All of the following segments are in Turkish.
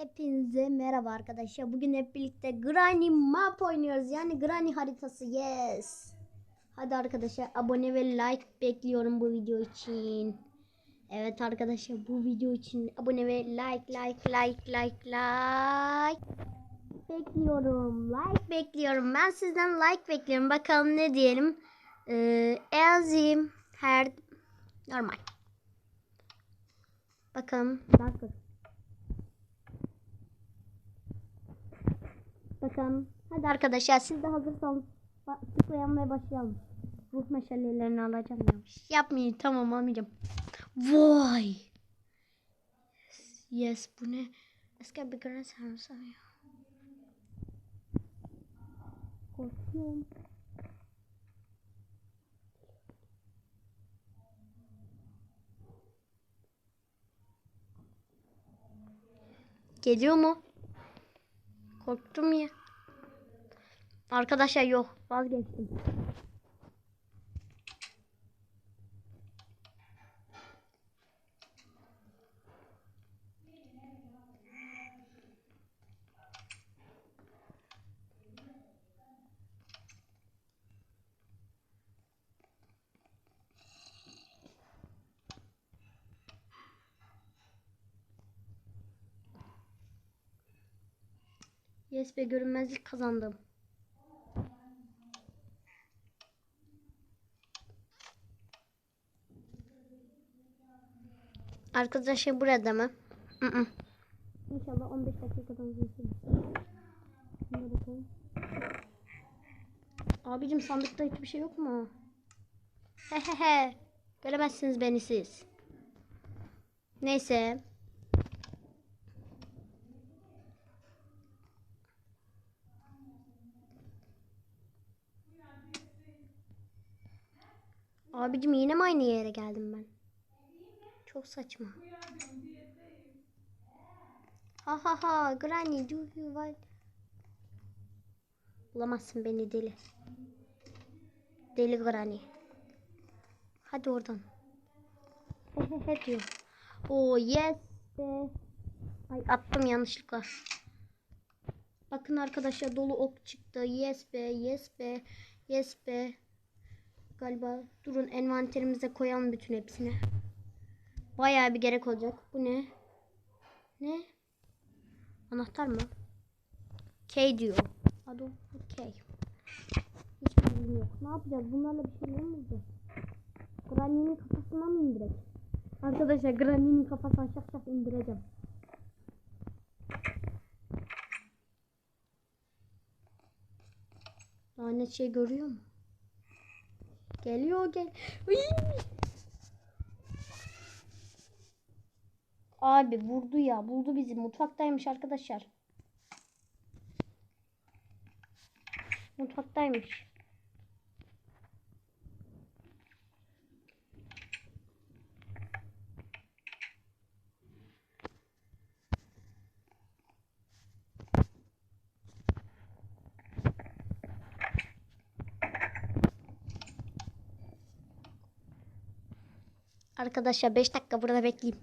Hepinize merhaba arkadaşlar. Bugün hep birlikte Granny Map oynuyoruz. Yani Granny haritası. Yes. Hadi arkadaşlar abone ve like bekliyorum bu video için. Evet arkadaşlar bu video için abone ve like like like like like bekliyorum. Like bekliyorum. Ben sizden like bekliyorum. Bakalım ne diyelim. Ee, Elzim her normal. Bakalım. Bakalım. Hadi arkadaşlar siz de hazırsanız ve başlayalım. Ruh meşalelerini alacağım ya. Yapmayın tamam almayacağım. Vay. Yes bu ne? Eski bir gran sarımsak ya. Korkuyorum. Geliyor mu? Korktum ya. Arkadaşlar yok. Vazgeçtim. Yes be görünmezlik kazandım. Arkadaşlar burada mı? Hı hı. İnşallah 15 dakikadan. Şuna bakalım. Abicim sandıkta hiçbir şey yok mu? Hehehe. Göremezsiniz beni siz. Neyse. Abicim yine mi aynı yere geldim ben? Çok saçma. Ha ha ha Granny do you want... Bulamazsın beni deli. Deli Granny. Hadi oradan. He he he diyor. Oh yes. Ay attım yanlışlıkla. Bakın arkadaşlar dolu ok çıktı. Yes be yes be yes be. Galiba durun envanterimize koyalım bütün hepsini. Bayağı bir gerek olacak. Bu ne? Ne? Anahtar mı? K diyor. Adı K. Hiçbir bilgim yok. Ne yapacağız? Bunlarla bir mi olacak? Granny'nin kafasına mı indirek? Arkadaşlar Granny'nin kafasına şak şak indireceğim. Lanet şey görüyor mu? Geliyor gel. Abi vurdu ya. Buldu bizi. Mutfaktaymış arkadaşlar. Mutfaktaymış. Arkadaşlar 5 dakika burada bekleyeyim.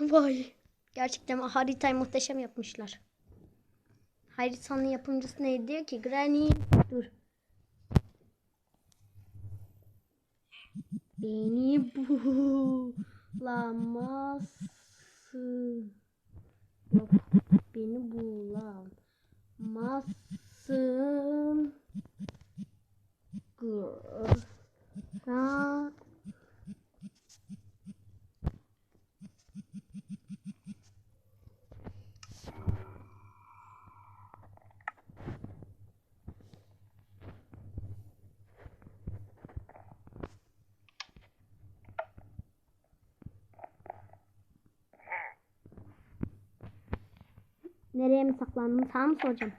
Vay. Gerçekten haritayı muhteşem yapmışlar. Haritanın yapımcısı ne diyor ki? Granny dur. Beni bulamazsın. Yok. Beni bulamazsın. Girl. Nereye mi saklandın? Sana mı soracağım?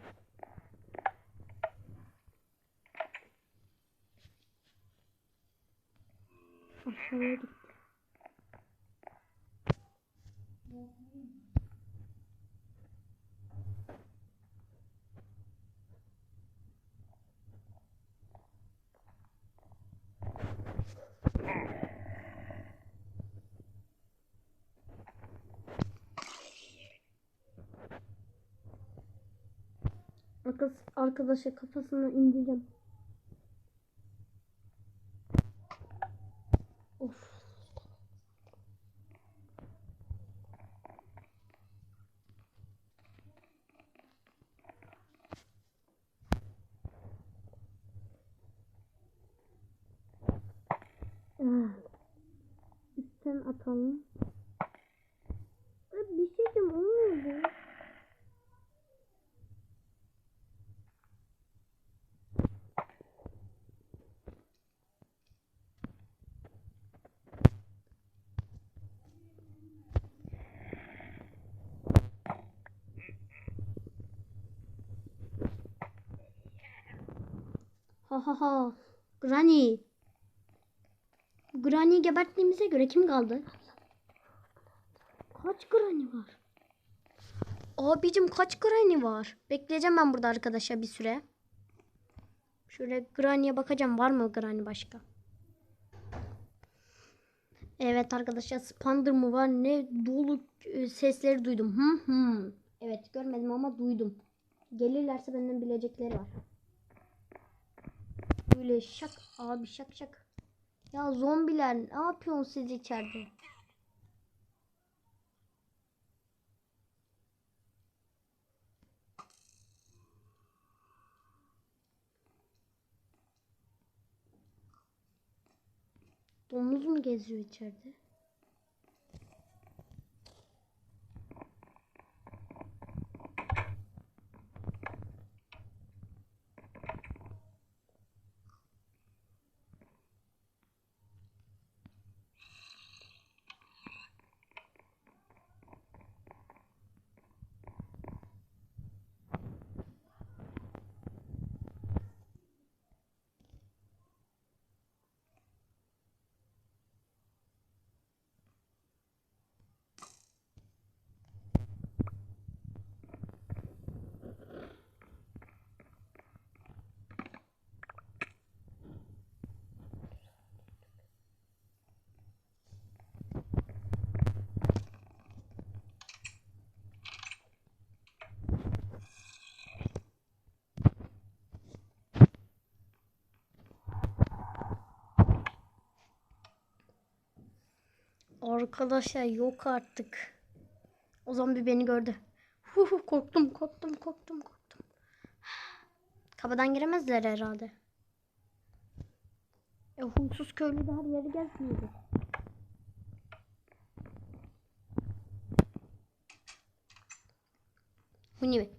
Arkadaşa kafasına indireceğim. Of. Ah. Üstten atalım. Ay, Bir şey diyeceğim olmuyor bu. Ha ha ha. Granny. Granny'yi geberttiğimize göre kim kaldı? Kaç Granny var? Abicim kaç Granny var? Bekleyeceğim ben burada arkadaşa bir süre. Şöyle Granny'e bakacağım var mı Granny başka? Evet arkadaşlar Spander mı var? Ne dolu e, sesleri duydum. Hı hı. Evet görmedim ama duydum. Gelirlerse benden bilecekleri var. Böyle şak abi şak şak. Ya zombiler ne yapıyorsunuz siz içeride? Domuz mu geziyor içeride? Arkadaşlar yok artık. O zombi beni gördü. Huhu, korktum korktum korktum korktum. Kapıdan giremezler herhalde. E, huysuz köylü de her yeri gezmiyordu. Bu ne?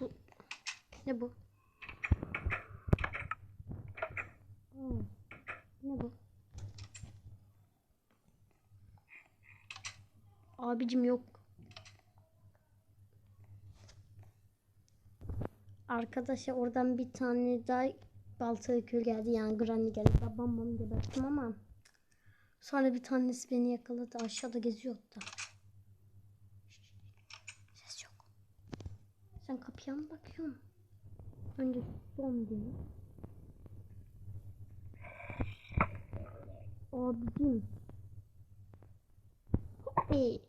Bu ne bu? Hmm, Ne bu? Abicim yok. Arkadaşlar oradan bir tane daha baltalı kül geldi. Yani granny geldi. Ben bam bam geberttim ama sonra bir tanesi beni yakaladı. Aşağıda geziyor hatta. Ses yok. Sen kapıya mı bakıyorsun? Önce son değil. Abicim. İyi.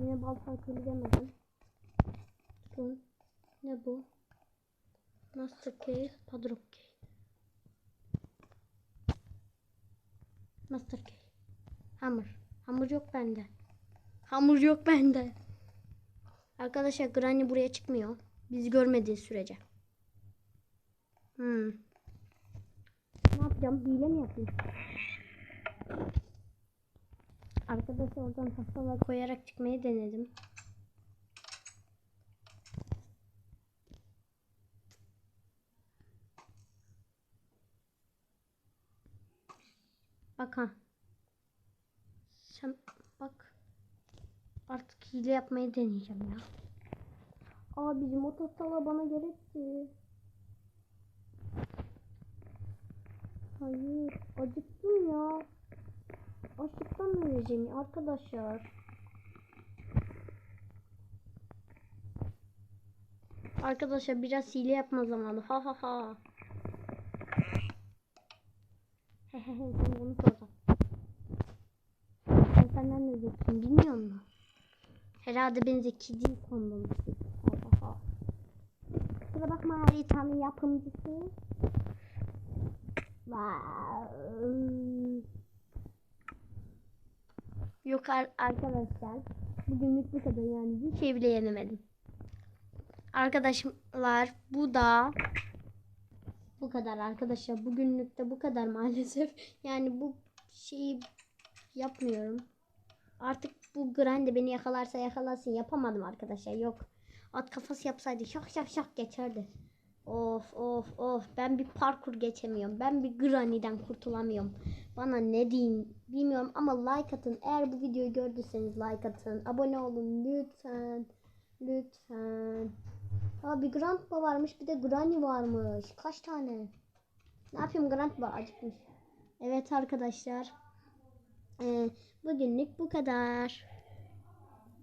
Yine balta kırı demedim. Spoon. Ne bu? Master key, padlock key. Master key. Hamur. Hamur yok bende. Hamur yok bende. Arkadaşlar Granny buraya çıkmıyor. Biz görmediği sürece. Hmm. Ne yapacağım? Hile mi yapayım? Arkadaşlar oradan tahtalar koyarak çıkmayı denedim. Bak ha. Sen bak. Artık hile yapmayı deneyeceğim ya. Abicim o tahtalar bana gerekti. Hayır. Acıktım ya. Açlıktan öleceğim arkadaşlar. Arkadaşlar biraz hile yapma zamanı. Ha ha ha. Sen bunu soracağım. Ben senden ne zekiyim bilmiyor musun? Herhalde ben zeki değil sandım. Kusura bakma haritanın yapımcısı. Vay. Yok ar- arkadaşlar. Bugünlük bu kadar yani. Bir şey bile yenemedim. Arkadaşlar bu da bu kadar arkadaşlar. Bugünlük de bu kadar maalesef. Yani bu şeyi yapmıyorum. Artık bu grande beni yakalarsa yakalasın. Yapamadım arkadaşlar. Yok. At kafası yapsaydı şak şak şak geçerdi. Of of of. Ben bir parkur geçemiyorum. Ben bir granny'den kurtulamıyorum. Bana ne diyeyim bilmiyorum ama like atın. Eğer bu videoyu gördüyseniz like atın. Abone olun lütfen. Lütfen. Aa bir grandpa varmış bir de granny varmış. Kaç tane? Ne yapayım grandpa acıkmış. Evet arkadaşlar. Ee, bugünlük bu kadar.